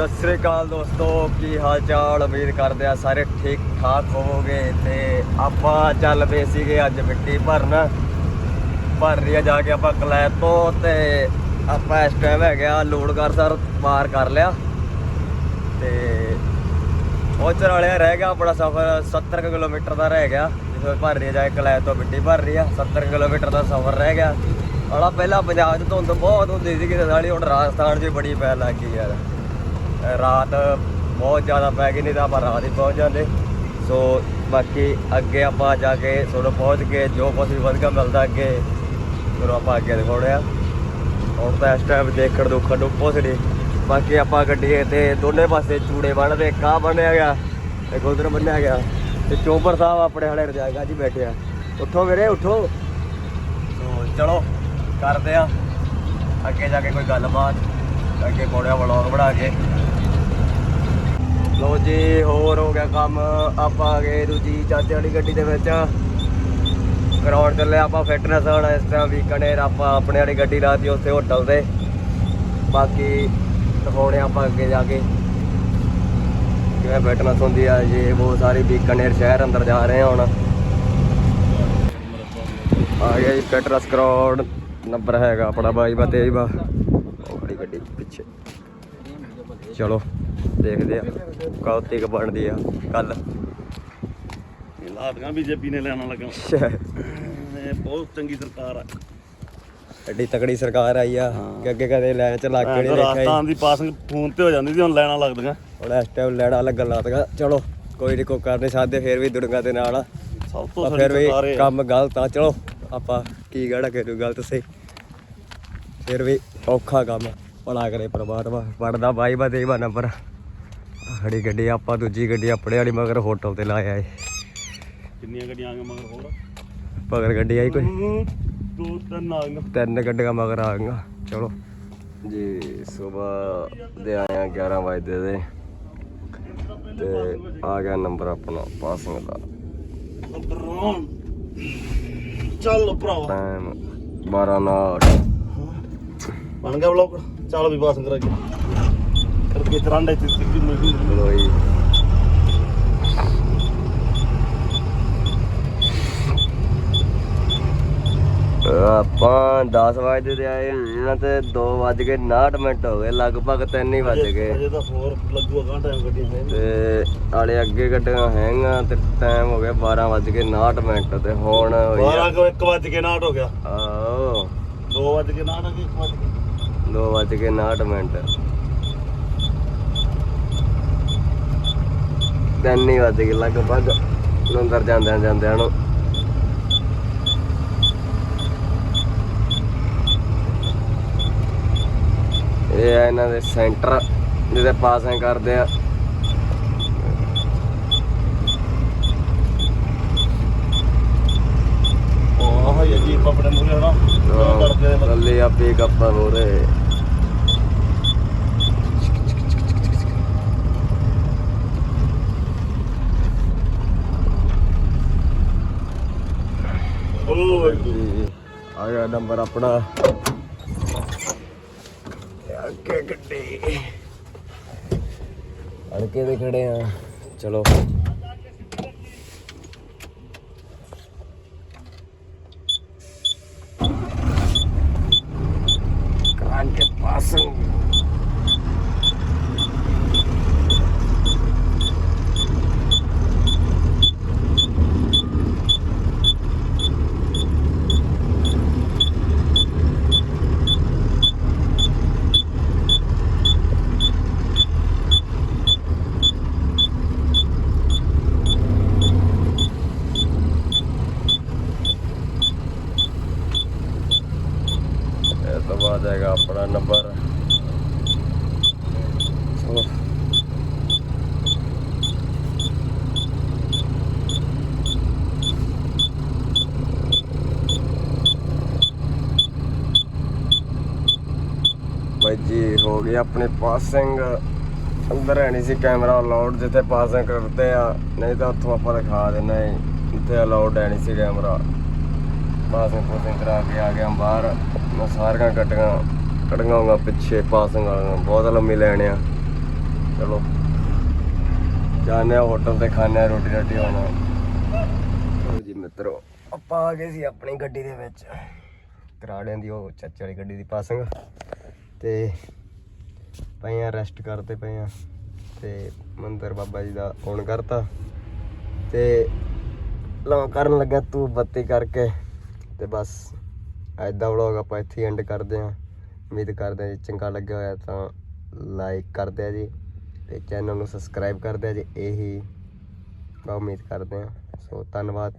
ਸਤਿ ਸ੍ਰੀ ਅਕਾਲ ਦੋਸਤੋ, ਕੀ ਹਾਲ ਚਾਲ ਉਮੀਦ ਕਰਦੇ ਆ ਸਾਰੇ ਠੀਕ ਠਾਕ ਹੋਵੋਗੇ ਤੇ ਆਪਾਂ ਚੱਲ ਪਏ ਸੀਗੇ ਅੱਜ ਮਿੱਟੀ ਭਰਨ। ਭਰ ਰਹੀ ਆ, ਜਾ ਕੇ ਆਪਾਂ ਕਲੈਬ ਤੋਂ ਤੇ ਆਪਾਂ ਇਸ ਟਾਈਮ ਹੈਗੇ ਆ ਲੋੜਗੜ ਸਰ, ਪਾਰ ਕਰ ਲਿਆ। ਤੇ ਉਹ ਵਾਲਿਆ ਰਹਿ ਗਿਆ ਆਪਣਾ ਸਫ਼ਰ 70 ਕਿਲੋਮੀਟਰ ਦਾ ਰਹਿ ਗਿਆ। ਜਿਵੇਂ ਭਰ ਰਹੀ ਜਾ ਕੇ ਕਲੈਬ ਤੋਂ ਮਿੱਟੀ ਭਰ ਰਹੀ ਆ 70 ਕਿਲੋਮੀਟਰ ਦਾ ਸਫ਼ਰ ਰਹਿ ਗਿਆ। ਆਲਾ ਪਹਿਲਾਂ ਪੰਜਾਬ 'ਚ ਧੁੰਦ ਬਹੁਤ ਹੁੰਦੀ ਸੀ ਕਿਤੇ ਸਾਲੀ ਹੁਣ ਰਾਜਸਥਾਨ 'ਚ ਬੜੀ ਪੈ ਲੱਗ ਗਈ ਯਾਰ। ਰਾਤ ਬਹੁਤ ਜ਼ਿਆਦਾ ਪੈ ਗਈ ਨਹੀਂ ਤਾਂ ਆਪਾਂ ਰਾਤ ਹੀ ਪਹੁੰਚ ਜਾਂਦੇ। ਸੋ ਬਾਕੀ ਅੱਗੇ ਆਪਾਂ ਜਾ ਕੇ ਤੁਹਾਨੂੰ ਪਹੁੰਚ ਕੇ ਜੋ ਕੁਛ ਵੀ ਵਧੀਆ ਮਿਲਦਾ ਅੱਗੇ ਤੁਹਾਨੂੰ ਆਪਾਂ ਅੱਗੇ ਦਿਖਾਉਣੇ ਆ। ਹੁਣ ਤਾਂ ਇਸ ਟਾਈਮ ਦੇਖਣ ਦੁੱਖਣ ਨੂੰ ਕੁਛ ਨਹੀਂ। ਬਾਕੀ ਆਪਾਂ ਗੱਡੀ ਤੇ ਦੋਨੇ ਪਾਸੇ ਚੂੜੇ ਬੰਨਦੇ ਇੱਕ ਆਹ ਬੰਨਿਆ ਗਿਆ ਇੱਕ ਉਧਰ ਬੰਨਿਆ ਗਿਆ ਤੇ ਚੋਪਰ ਸਾਹਿਬ ਆਪਣੇ ਹਲੇ ਰਜਾਏਗਾ ਜੀ ਬੈਠੇ ਆ। ਉੱਠੋ ਵੀਰੇ, ਉੱਠੋ। ਸੋ ਚਲੋ, ਕਰਦੇ ਆ। ਅੱਗੇ ਜਾ ਕੇ ਕੋਈ ਗੱਲਬਾਤ, ਅੱਗੇ ਕੋੜਿਆ ਵਲੌਗ ਬਣਾ ਕੇ। ਲੋ ਜੀ, ਹੋਰ ਹੋ ਗਿਆ ਕੰਮ। ਆਪਾਂ ਗਏ ਦੂਜੀ ਚਾਚੇ ਵਾਲੀ ਗੱਡੀ ਦੇ ਵਿੱਚ। ਕਰਾਉਣ ਚੱਲੇ ਆਪਾਂ ਫਿਟਨੈਸ ਹੁਣ ਇਸ ਤਰ੍ਹਾਂ ਵੀਕਨੇਰ ਆਪਾਂ ਆਪਣੇ ਵਾਲੀ ਗੱਡੀ ਲਾਤੀ ਉੱਥੇ ਹੋਟਲ ਤੇ। ਬਾਕੀ ਦਿਖਾਉਣੇ ਆਪਾਂ ਅੱਗੇ ਜਾ ਕੇ। ਕਿਵੇਂ ਫਿਟਨੈਸ ਹੁੰਦੀ ਆ ਇਹ ਬਹੁਤ ਸਾਰੀ ਵੀਕਨੇਰ ਸ਼ਹਿਰ ਅੰਦਰ ਜਾ ਰਹੇ ਹੁਣ। ਆ ਗਿਆ ਜੀ ਫਿਟਨੈਸ ਕਰਾਉਣ ਨੰਬਰ ਹੈਗਾ ਆਪਣਾ ਬਾਈ ਬਾ ਤੇਈ ਬਾ। ਉਹ ਗੱਡੀ ਪਿੱਛੇ। ਚਲੋ। ਦੇਖਦੇ ਆ ਕਦ ਤੱਕ ਬਣਦੀ ਆ ਕੱਲ। ਇਹ ਲਾਦਗਾ ਬੀਜੇਪੀ ਨੇ ਲੈਣਾ ਲੱਗਾ। ਇਹ ਬਹੁਤ ਚੰਗੀ ਸਰਕਾਰ ਆ। ਐਡੀ ਤਕੜੀ ਸਰਕਾਰ ਆਈ ਆ ਕਿ ਅੱਗੇ ਕਦੇ ਲੈਣ ਚ ਲੱਗ ਕੇ ਨਹੀਂ ਦੇਖਿਆ ਰਾਜਸਥਾਨ ਦੀ ਪਾਸਿੰਗ ਫੋਨ ਤੇ ਹੋ ਜਾਂਦੀ ਸੀ ਹੁਣ ਲੈਣਾ ਲੱਗਦੀਆਂ। ਹੁਣ ਇਸ ਟਾਈਮ ਲੈਣਾ ਲੱਗਣ ਲੱਗਾ ਚਲੋ ਕੋਈ ਨਹੀਂ ਕੋ ਕਰ ਨਹੀਂ ਸਕਦੇ ਫਿਰ ਵੀ ਦੁਨੀਆ ਦੇ ਨਾਲ ਸਭ ਤੋਂ ਫਿਰ ਵੀ। ਕੰਮ ਗਲਤ ਆ। ਚਲੋ ਆਪਾਂ ਕੀ ਕਹਿਣਾ ਕਿ ਗਲਤ ਸੇ ਫਿਰ ਵੀ ਔਖਾ ਕੰਮ ਭਲਾ ਕਰੇ ਪ੍ਰਮਾਤਮਾ ਪੜਦਾ ਬਾਈ ਬਾ ਦੇਵਾ ਨੰਬਰ। ਖੜੀ ਗੱਡੀ ਆਪਾਂ ਦੂਜੀ ਗੱਡੀ ਆਪਣੇ ਵਾਲੀ ਮਗਰ ਹੋਟਲ ਤੇ ਲਾਇਆ ਏ। ਕਿੰਨੀਆਂ ਗੱਡੀਆਂ ਆ ਗਈਆਂ ਮਗਰ ਹੋਰ? ਮਗਰ ਗੱਡੀ ਆਈ ਕੋਈ? ਦੋ ਤਿੰਨ ਆ ਗਈਆਂ। ਤਿੰਨ ਗੱਡੀਆਂ ਮਗਰ ਆ ਗਈਆਂ। ਚਲੋ। ਜੀ ਸਵੇਰ ਦੇ ਆਏ ਆ 11 ਵਜੇ ਦੇ। ਤੇ ਆ ਗਿਆ ਨੰਬਰ ਆਪਣਾ ਪਾਸਿੰਗ ਦਾ। ਚੱਲ ਭਰਾਵਾ। ਟਾਈਮ 12 ਨਾਟ ਬਣ ਗਿਆ ਬਲੌਕ ਚੱਲ ਵੀ ਪਾਸਿੰਗ ਕਰਾ ਕਰਕੇ ਤਰਾਂਡੇ ਚ ਸਿੱਧੀ ਮਿਲਦੀ ਚਲੋ ਜੀ ਆਪਾਂ 10 ਵਜੇ ਦੇ ਆਏ ਹਾਂ ਤੇ 2 ਵੱਜ ਕੇ 59 ਮਿੰਟ ਹੋ ਗਏ ਲਗਭਗ 3 ਹੀ ਵੱਜ ਗਏ। ਅਜੇ ਤਾਂ ਹੋਰ ਲੱਗੂਗਾ ਗਾਂ ਟਾਈਮ ਗੱਡੀ ਨੇ ਤੇ ਆਲੇ ਅੱਗੇ ਗੱਡੀਆਂ ਹੈਗੀਆਂ ਤੇ ਟਾਈਮ ਹੋ ਗਿਆ 12 ਵੱਜ ਕੇ 59 ਮਿੰਟ ਤੇ ਹੁਣ ਹੋਈ 12 ਕੋ 1 ਵਜ ਕੇ ਨਾਟ ਹੋ ਗਿਆ। ਆਓ 2 ਵਜ ਕੇ ਨਾਟ ਹੋ ਗਿਆ 1 ਵਜ ਕੇ 2 ਵੱਜ ਕੇ 59 ਮਿੰਟ। ਤਿੰਨ ਹੀ ਵੱਜ ਗਏ ਲਗਭਗ। ਅੰਦਰ ਜਾਂਦਿਆਂ ਜਾਂਦਿਆਂ ਨੂੰ। ਇਹ ਆ ਇਹਨਾਂ ਦੇ ਸੈਂਟਰ ਜਿਹਦੇ ਪਾਸਿੰਗ ਕਰਦੇ ਆ। ਉਹ ਆਹ ਜੀ ਆਪਣੇ ਮੂਰੇ ਉਹ ਕਰਦੇ ਆ। ਪੀਕ ਅਪ ਹੋ ਰਹੇ ਓਏ ਜੀ ਆ ਗਿਆ ਨੰਬਰ ਆਪਣਾ। ਅੱਗੇ ਗੱਡੀ। ਅੜਕੇ ਦੇ ਖੜੇ ਆ। ਚਲੋ ਕਰਾਂਗੇ ਪਾਸੋਂ ਇਹ ਤੋਂ ਬਾਅਦ ਹੈਗਾ ਆਪਣਾ ਨੰਬਰ ਚਲੋ ਬਾਈ ਜੀ, ਹੋ ਗਈ ਆਪਣੀ ਪਾਸਿੰਗ ਅੰਦਰ ਹੈ ਨਹੀਂ ਸੀ ਕੈਮਰਾ ਅਲਾਉਡ ਜਿੱਥੇ ਪਾਸਿੰਗ ਕਰਦੇ ਆ। ਨਹੀਂ ਤਾਂ ਉੱਥੋਂ ਆਪਾਂ ਦਿਖਾ ਦਿੰਦੇ ਹਾਂ ਇੱਥੇ ਅਲਾਉਡ ਹੈ ਨਹੀਂ ਸੀ ਕੈਮਰਾ ਪਾਸਿੰਗ ਪੂਸਿੰਗ ਕਰਾ ਕੇ ਆ ਗਿਆ ਬਾਹਰ। ਸਾਰੀਆਂ ਗੱਡੀਆਂ ਕੱਢੀਆਂ ਹੋਗਾ ਪਿੱਛੇ, ਪਾਸਿੰਗ ਵਾਲੀਆਂ, ਬਹੁਤ ਲੰਮੀ ਲੈਣ ਆ। ਚਲੋ ਜਾਣੇ ਆ ਹੋਟਲ ਤੇ ਖਾਣੇ ਆ ਰੋਟੀ ਰਾਟੀ, ਹੋਣਾ ਲਓ ਜੀ ਮਿੱਤਰੋ, ਆਪਾਂ ਆ ਗਏ ਸੀ ਆਪਣੀ ਗੱਡੀ ਦੇ ਵਿੱਚ, ਕਰਾੜਿਆਂ ਦੀ ਉਹ ਚਾਚੇ ਵਾਲੀ ਗੱਡੀ ਦੀ ਪਾਸਿੰਗ। ਤੇ ਪਏ ਆ ਰੈਸਟ ਕਰਦੇ ਪਏ ਆ, ਤੇ ਮੰਦਰ ਬਾਬਾ ਜੀ ਦਾ ਫੋਨ ਕਰਤਾ। ਤੇ ਲਓ, ਕਰਨ ਲੱਗਾ ਤੂੰ ਬੱਤੀ ਕਰਕੇ, ਤੇ ਬਸ। ਅੱਜ ਦਾ ਵਲੌਗ ਆਪਾਂ ਇੱਥੇ ਐਂਡ ਕਰਦੇ ਆ ਉਮੀਦ ਕਰਦੇ ਆ ਜੀ ਚੰਗਾ ਲੱਗਿਆ ਹੋਇਆ ਤਾਂ ਲਾਈਕ ਕਰਦੇ ਆ ਜੀ ਤੇ ਚੈਨਲ ਨੂੰ ਸਬਸਕ੍ਰਾਈਬ ਕਰਦੇ ਆ ਜੀ, ਇਹੀ ਉਮੀਦ ਕਰਦੇ ਆ ਸੋ ਧੰਨਵਾਦ।